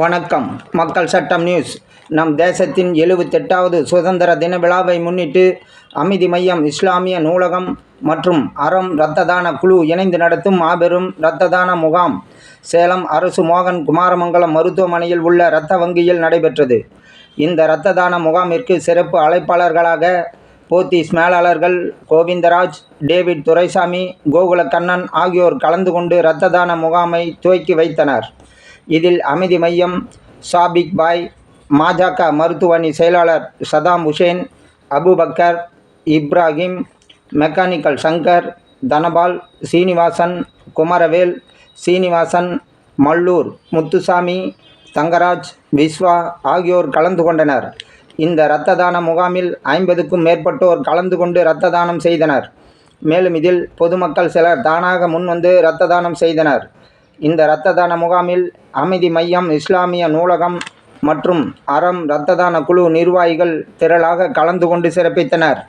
வணக்கம். மக்கள் சட்டம் நியூஸ். நம் தேசத்தின் எழுபத்தெட்டாவது சுதந்திர தின விழாவை முன்னிட்டு அமைதி மையம் இஸ்லாமிய நூலகம் மற்றும் அறம் இரத்த தான குழு இணைந்து நடத்தும் மாபெரும் இரத்த தான முகாம். சேலம் அரசு மோகன் குமாரமங்கலம் மருத்துவமனையில் உள்ள இரத்த வங்கியில் நடைபெற்றது. இந்த இரத்த தான முகாமிற்கு சிறப்பு அழைப்பாளர்களாக போத்தீஸ் மேலாளர்கள் கோவிந்தராஜ் டேவிட் துரைசாமி கோகுல கண்ணன் ஆகியோர் கலந்து கொண்டு இரத்த தான முகாமை துவக்கி வைத்தனர். இதில் அமைதி மையம் சாபிக் பாய் மாஜக மருத்துவணி செயலாளர் சதாம் ஹுசேன் அபுபக்கர் இப்ராஹிம் மெக்கானிக்கல் சங்கர் தனபால் சீனிவாசன் குமரவேல் சீனிவாசன் மல்லூர் முத்துசாமி தங்கராஜ் விஸ்வா ஆகியோர் கலந்து கொண்டனர். இந்த இரத்த தான முகாமில் ஐம்பதுக்கும் மேற்பட்டோர் கலந்து கொண்டு இரத்த தானம் செய்தனர். மேலும் இதில் பொதுமக்கள் சிலர் தானாக முன்வந்து இரத்த தானம் செய்தனர். இந்த இரத்த தான முகாமில் அமைதி மையம் இஸ்லாமிய நூலகம் மற்றும் அறம் இரத்த தான குழு நிர்வாகிகள் திரளாக கலந்து கொண்டு சிறப்பித்தனர்.